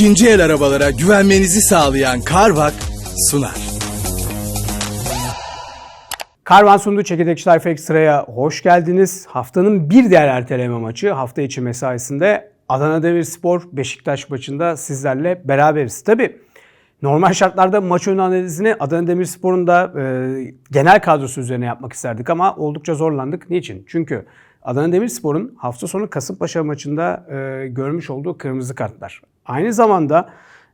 İkinci el arabalara güvenmenizi sağlayan Carvak sunar. Karvan sunduğu Çekirdek Life Extra'ya hoş geldiniz. Haftanın bir diğer erteleme maçı hafta içi mesaisinde Adana Demirspor Beşiktaş maçında sizlerle beraberiz. Tabi normal şartlarda maç önü analizini Adana Demirspor'un da e, genel kadrosu üzerine yapmak isterdik ama oldukça zorlandık. Niçin? Çünkü Adana Demirspor'un hafta sonu Kasımpaşa maçında e, görmüş olduğu kırmızı kartlar. Aynı zamanda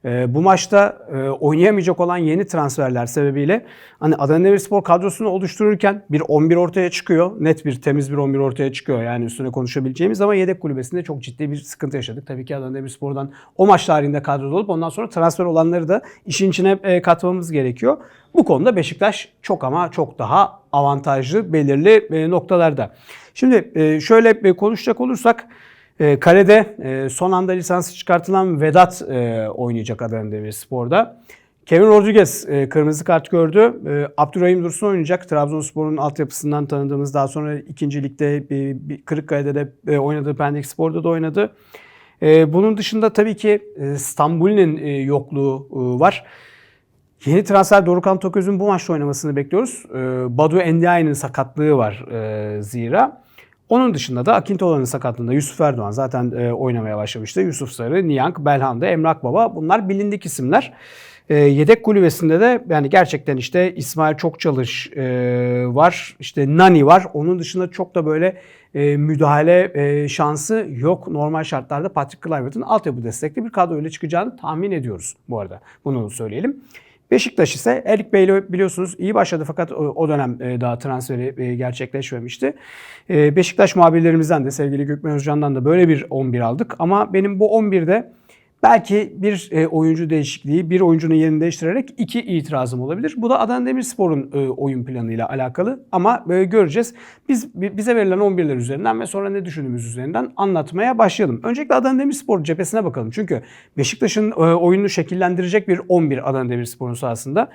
e, bu maçta e, oynayamayacak olan yeni transferler sebebiyle hani Adana Demirspor kadrosunu oluştururken bir 11 ortaya çıkıyor. Net bir temiz bir 11 ortaya çıkıyor. Yani üstüne konuşabileceğimiz ama yedek kulübesinde çok ciddi bir sıkıntı yaşadık. Tabii ki Adana Demirspor'dan o maç tarihinde kadroda olup ondan sonra transfer olanları da işin içine e, katmamız gerekiyor. Bu konuda Beşiktaş çok ama çok daha avantajlı belirli e, noktalarda. Şimdi e, şöyle e, konuşacak olursak kalede son anda lisansı çıkartılan Vedat oynayacak Adana Demirspor'da. Kevin Rodriguez kırmızı kart gördü. Abdurrahim Dursun oynayacak. Trabzonspor'un altyapısından tanıdığımız daha sonra ikinci ligde Kırıkkale'de de oynadı. Pendik Spor'da da oynadı. Bunun dışında tabii ki Stambuli'nin yokluğu var. Yeni transfer Dorukhan Toköz'ün bu maçta oynamasını bekliyoruz. E, Badu Endiaye'nin sakatlığı var e, zira. Onun dışında da Akintola'nın sakatlığında Yusuf Erdoğan zaten e, oynamaya başlamıştı. Yusuf Sarı, Niyank, Belhanda, Emrak Baba bunlar bilindik isimler. E, yedek kulübesinde de yani gerçekten işte İsmail Çokçalış e, var. işte Nani var. Onun dışında çok da böyle müdahale şansı yok. Normal şartlarda Patrick Kluivert'ın altyapı destekli bir kadroyla çıkacağını tahmin ediyoruz bu arada. Bunu söyleyelim. Beşiktaş ise Erik Bey biliyorsunuz iyi başladı fakat o dönem e, daha transferi e, gerçekleşmemişti. E, Beşiktaş muhabirlerimizden de sevgili Gökmen Özcan'dan da böyle bir 11 aldık ama benim bu 11'de belki bir oyuncu değişikliği, bir oyuncunun yerini değiştirerek iki itirazım olabilir. Bu da Adana Demirspor'un oyun planıyla alakalı ama göreceğiz. Biz bize verilen 11'ler üzerinden ve sonra ne düşündüğümüz üzerinden anlatmaya başlayalım. Öncelikle Adana Demirspor cephesine bakalım. Çünkü Beşiktaş'ın oyununu şekillendirecek bir 11 Adana Demirspor'un sahasında.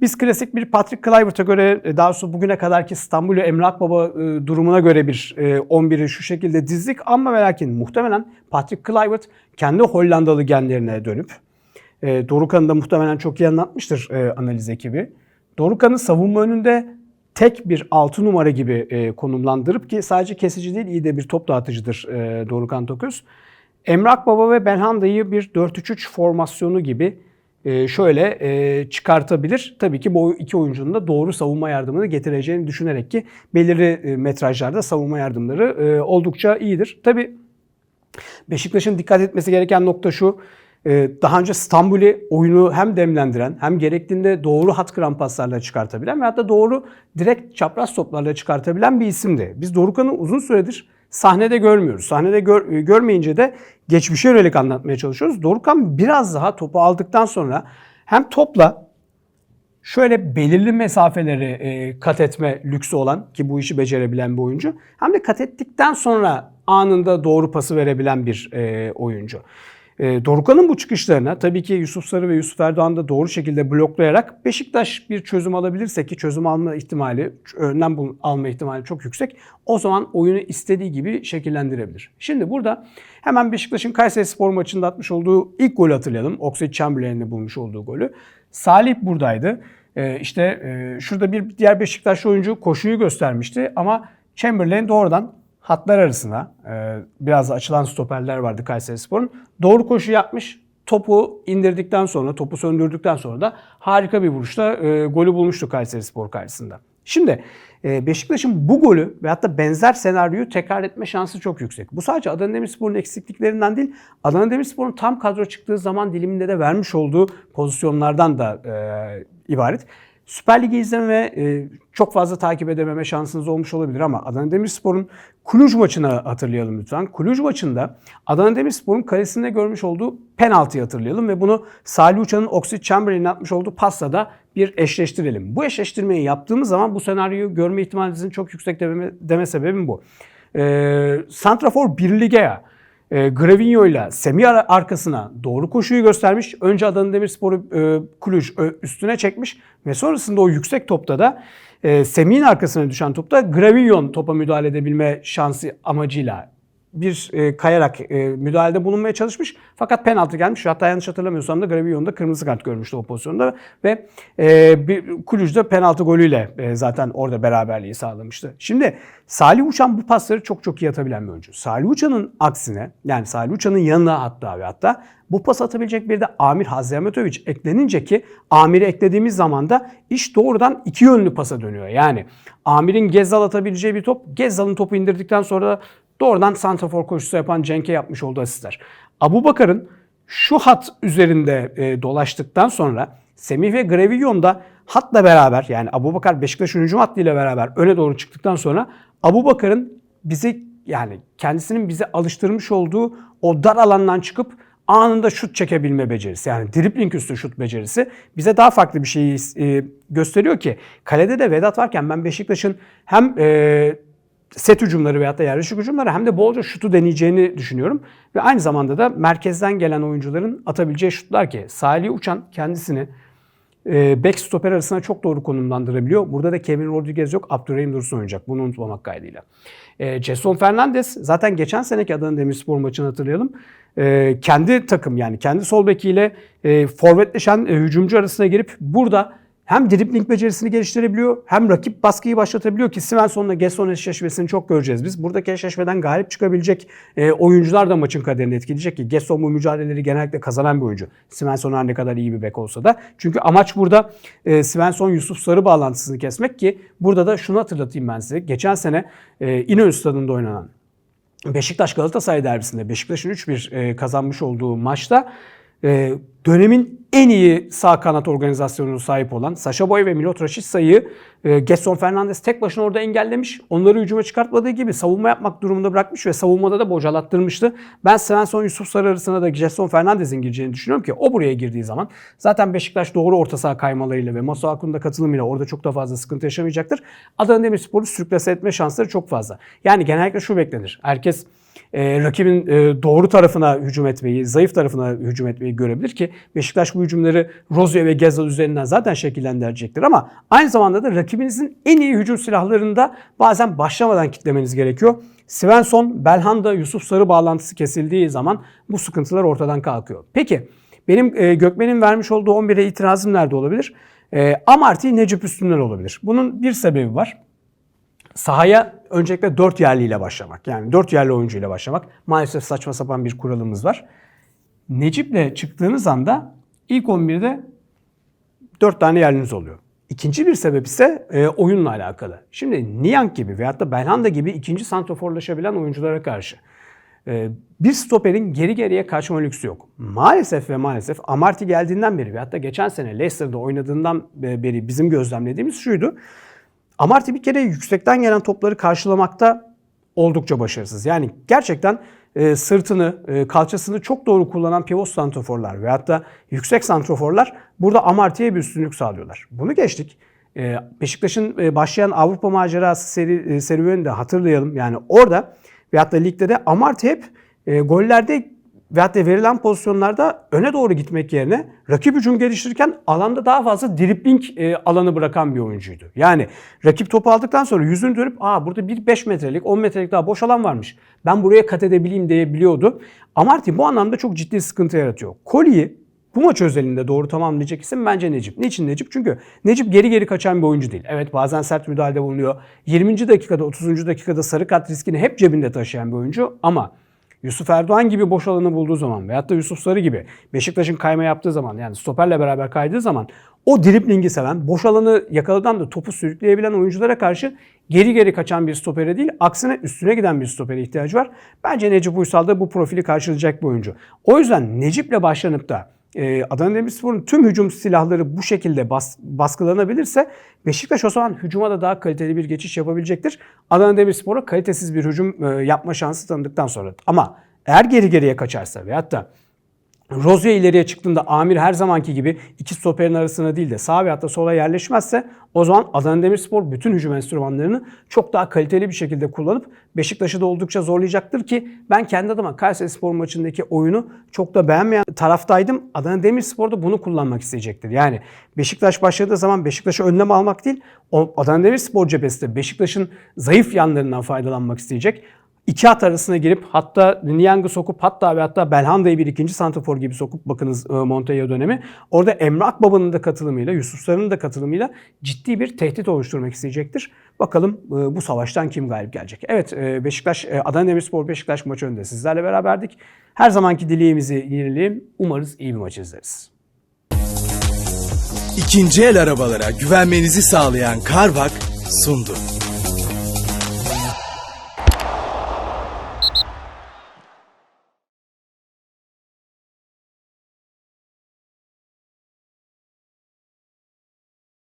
Biz klasik bir Patrick Kluivert'a göre e, daha sonra bugüne kadarki İstanbul'u Emrah Baba e, durumuna göre bir 11'i e, şu şekilde dizdik ama ve lakin muhtemelen Patrick Kluivert kendi Hollandalı genlerine dönüp Dorukan'ı da muhtemelen çok iyi anlatmıştır analiz ekibi. Dorukan'ı savunma önünde tek bir 6 numara gibi konumlandırıp ki sadece kesici değil iyi de bir top dağıtıcıdır Dorukan Toköz. Emrak Baba ve Belhanda'yı bir 4-3-3 formasyonu gibi e, şöyle e, çıkartabilir. Tabii ki bu iki oyuncunun da doğru savunma yardımını getireceğini düşünerek ki belirli e, metrajlarda savunma yardımları oldukça iyidir. Tabii Beşiktaş'ın dikkat etmesi gereken nokta şu. Daha önce Stambul'i oyunu hem demlendiren hem gerektiğinde doğru hat kıran paslarla çıkartabilen ve hatta doğru direkt çapraz toplarla çıkartabilen bir isimdi. Biz Dorukan'ı uzun süredir sahnede görmüyoruz. Sahnede gör, e, görmeyince de geçmişe yönelik anlatmaya çalışıyoruz. Dorukan biraz daha topu aldıktan sonra hem topla şöyle belirli mesafeleri e, kat etme lüksü olan ki bu işi becerebilen bir oyuncu hem de kat ettikten sonra anında doğru pası verebilen bir e, oyuncu. E, Dorukan'ın bu çıkışlarına tabii ki Yusuf Sarı ve Yusuf Erdoğan da doğru şekilde bloklayarak Beşiktaş bir çözüm alabilirse ki çözüm alma ihtimali, önlem alma ihtimali çok yüksek. O zaman oyunu istediği gibi şekillendirebilir. Şimdi burada hemen Beşiktaş'ın Kayseri Spor maçında atmış olduğu ilk golü hatırlayalım. Oxlade Chamberlain'le bulmuş olduğu golü. Salih buradaydı. Ee, işte e, şurada bir diğer Beşiktaşlı oyuncu koşuyu göstermişti ama Chamberlain doğrudan hatlar arasına e, biraz açılan stoperler vardı Kayseri Spor'un. Doğru koşu yapmış. Topu indirdikten sonra, topu söndürdükten sonra da harika bir vuruşla e, golü bulmuştu Kayseri Spor karşısında. Şimdi e, Beşiktaş'ın bu golü ve hatta benzer senaryoyu tekrar etme şansı çok yüksek. Bu sadece Adana Demirspor'un eksikliklerinden değil, Adana Demirspor'un tam kadro çıktığı zaman diliminde de vermiş olduğu pozisyonlardan da e, ibaret. Süper Lig'i izleme ve e, çok fazla takip edememe şansınız olmuş olabilir ama Adana Demirspor'un Cluj maçını hatırlayalım lütfen. Cluj maçında Adana Demirspor'un kalesinde görmüş olduğu penaltıyı hatırlayalım ve bunu Salih Uçan'ın Oxlade Chamberlain'in atmış olduğu pasla da bir eşleştirelim. Bu eşleştirmeyi yaptığımız zaman bu senaryoyu görme ihtimalinizin çok yüksek deme, deme sebebim bu. E, Santrafor Birlige'ye e, Gravinho ile Semih arkasına doğru koşuyu göstermiş. Önce Adana Demirspor'u e, Kluj üstüne çekmiş ve sonrasında o yüksek topta da e, Semih'in arkasına düşen topta Gravinho'nun topa müdahale edebilme şansı amacıyla bir e, kayarak e, müdahalede bulunmaya çalışmış. Fakat penaltı gelmiş. Hatta yanlış hatırlamıyorsam da Gravillon da kırmızı kart görmüştü o pozisyonda. Ve e, bir, Kulüc de penaltı golüyle e, zaten orada beraberliği sağlamıştı. Şimdi Salih Uçan bu pasları çok çok iyi atabilen bir oyuncu. Salih Uçan'ın aksine yani Salih Uçan'ın yanına hatta ve hatta bu pas atabilecek bir de Amir Hazremetoviç eklenince ki Amir'i eklediğimiz zaman da iş doğrudan iki yönlü pasa dönüyor. Yani Amir'in Gezzal atabileceği bir top, Gezzal'ın topu indirdikten sonra doğrudan santrafor koşusu yapan Cenk'e yapmış olduğu asistler. Abu Bakar'ın şu hat üzerinde e, dolaştıktan sonra Semih ve Grevillon da hatla beraber yani Abu Bakar Beşiktaş'ın hücum hattıyla beraber öne doğru çıktıktan sonra Abu Bakar'ın bizi yani kendisinin bize alıştırmış olduğu o dar alandan çıkıp anında şut çekebilme becerisi yani dribling üstü şut becerisi bize daha farklı bir şeyi e, gösteriyor ki kalede de Vedat varken ben Beşiktaş'ın hem e, set hücumları veyahut da yerleşik hücumları hem de bolca şutu deneyeceğini düşünüyorum. Ve aynı zamanda da merkezden gelen oyuncuların atabileceği şutlar ki Salih Uçan kendisini e, back stoper arasına çok doğru konumlandırabiliyor. Burada da Kevin Rodriguez yok, Abdurrahim Dursun oynayacak. Bunu unutmamak kaydıyla. E, Jason Fernandez zaten geçen seneki Adana Demirspor maçını hatırlayalım. E, kendi takım yani kendi sol bekiyle e, forvetleşen e, hücumcu arasına girip burada hem dribling becerisini geliştirebiliyor hem rakip baskıyı başlatabiliyor ki Svensson'la Gesson eşleşmesini çok göreceğiz biz. Buradaki eşleşmeden galip çıkabilecek e, oyuncular da maçın kaderini etkileyecek ki Gesson bu mücadeleleri genellikle kazanan bir oyuncu. Svensson her ne kadar iyi bir bek olsa da. Çünkü amaç burada e, Svensson Yusuf Sarı bağlantısını kesmek ki burada da şunu hatırlatayım ben size. Geçen sene e, İnönü Stadı'nda oynanan Beşiktaş Galatasaray derbisinde Beşiktaş'ın 3-1 e, kazanmış olduğu maçta e, dönemin en iyi sağ kanat organizasyonuna sahip olan Sasha Boy ve Milot Rashidsa'yı e, Gerson Fernandes tek başına orada engellemiş. Onları hücuma çıkartmadığı gibi savunma yapmak durumunda bırakmış ve savunmada da bocalattırmıştı. Ben Svensson Yusuf Sarı arasına da Gerson Fernandes'in gireceğini düşünüyorum ki o buraya girdiği zaman zaten Beşiktaş doğru orta saha kaymalarıyla ve Masuaku'nun da katılımıyla orada çok da fazla sıkıntı yaşamayacaktır. Adana Demirspor'u sürklase etme şansları çok fazla. Yani genellikle şu beklenir. Herkes e, rakibin e, doğru tarafına hücum etmeyi, zayıf tarafına hücum etmeyi görebilir ki Beşiktaş bu hücumları Rozio ve Gezal üzerinden zaten şekillendirecektir ama aynı zamanda da rakibinizin en iyi hücum silahlarında bazen başlamadan kitlemeniz gerekiyor. Svensson, Belhanda, Yusuf Sarı bağlantısı kesildiği zaman bu sıkıntılar ortadan kalkıyor. Peki benim e, Gökmen'in vermiş olduğu 11'e itirazım nerede olabilir? E, Amarty Necip üstünden olabilir. Bunun bir sebebi var sahaya öncelikle 4 yerliyle başlamak. Yani 4 yerli oyuncuyla başlamak. Maalesef saçma sapan bir kuralımız var. Necip'le çıktığınız anda ilk 11'de 4 tane yerliniz oluyor. İkinci bir sebep ise e, oyunla alakalı. Şimdi Niang gibi veyahut da Belhanda gibi ikinci santroforlaşabilen oyunculara karşı e, bir stoperin geri geriye kaçma lüksü yok. Maalesef ve maalesef Amarty geldiğinden beri veyahut da geçen sene Leicester'da oynadığından beri bizim gözlemlediğimiz şuydu. Amarty bir kere yüksekten gelen topları karşılamakta oldukça başarısız. Yani gerçekten e, sırtını, e, kalçasını çok doğru kullanan pivot santroforlar veyahut da yüksek santroforlar burada Amarty'ye bir üstünlük sağlıyorlar. Bunu geçtik. E, Beşiktaş'ın e, başlayan Avrupa macerası seri, e, serüvenini de hatırlayalım. Yani orada veyahut da ligde de Amarty hep e, gollerde veyahut da verilen pozisyonlarda öne doğru gitmek yerine rakip hücum geliştirirken alanda daha fazla dribling e, alanı bırakan bir oyuncuydu. Yani rakip topu aldıktan sonra yüzünü dönüp aa burada bir 5 metrelik 10 metrelik daha boş alan varmış. Ben buraya kat edebileyim diyebiliyordu. Amarty bu anlamda çok ciddi sıkıntı yaratıyor. Koli'yi bu maç özelinde doğru tamamlayacak isim bence Necip. Niçin Necip? Çünkü Necip geri geri kaçan bir oyuncu değil. Evet bazen sert müdahalede bulunuyor. 20. dakikada 30. dakikada sarı kart riskini hep cebinde taşıyan bir oyuncu ama Yusuf Erdoğan gibi boş alanı bulduğu zaman veyahut da Yusuf Sarı gibi Beşiktaş'ın kayma yaptığı zaman yani stoperle beraber kaydığı zaman o driblingi seven, boş alanı yakaladan da topu sürükleyebilen oyunculara karşı geri geri kaçan bir stopere değil, aksine üstüne giden bir stopere ihtiyacı var. Bence Necip Uysal da bu profili karşılayacak bir oyuncu. O yüzden Necip'le başlanıp da e, Adana Demirspor'un tüm hücum silahları bu şekilde bas, baskılanabilirse Beşiktaş o zaman hücuma da daha kaliteli bir geçiş yapabilecektir. Adana Demirspor'a kalitesiz bir hücum e, yapma şansı tanıdıktan sonra. Ama eğer geri geriye kaçarsa veyahut da Rozya ileriye çıktığında Amir her zamanki gibi iki stoperin arasına değil de sağ veyahut da sola yerleşmezse o zaman Adana Demirspor bütün hücum enstrümanlarını çok daha kaliteli bir şekilde kullanıp Beşiktaş'ı da oldukça zorlayacaktır ki ben kendi adıma Kayseri Spor maçındaki oyunu çok da beğenmeyen taraftaydım. Adana Demirspor da bunu kullanmak isteyecektir. Yani Beşiktaş başladığı zaman Beşiktaş'ı önlem almak değil, o Adana Demirspor cephesi Beşiktaş'ın zayıf yanlarından faydalanmak isteyecek. İki at arasına girip hatta Niang'ı sokup hatta ve hatta Belhanda'yı bir ikinci santrafor gibi sokup bakınız e, Montoya dönemi. Orada Emre Akbaba'nın da katılımıyla, Yusuf Sarı'nın da katılımıyla ciddi bir tehdit oluşturmak isteyecektir. Bakalım e, bu savaştan kim galip gelecek? Evet e, Beşiktaş, Adana Demirspor Beşiktaş maçı önünde sizlerle beraberdik. Her zamanki dileğimizi yenileyelim. Umarız iyi bir maç izleriz. İkinci el arabalara güvenmenizi sağlayan Karbak sundu.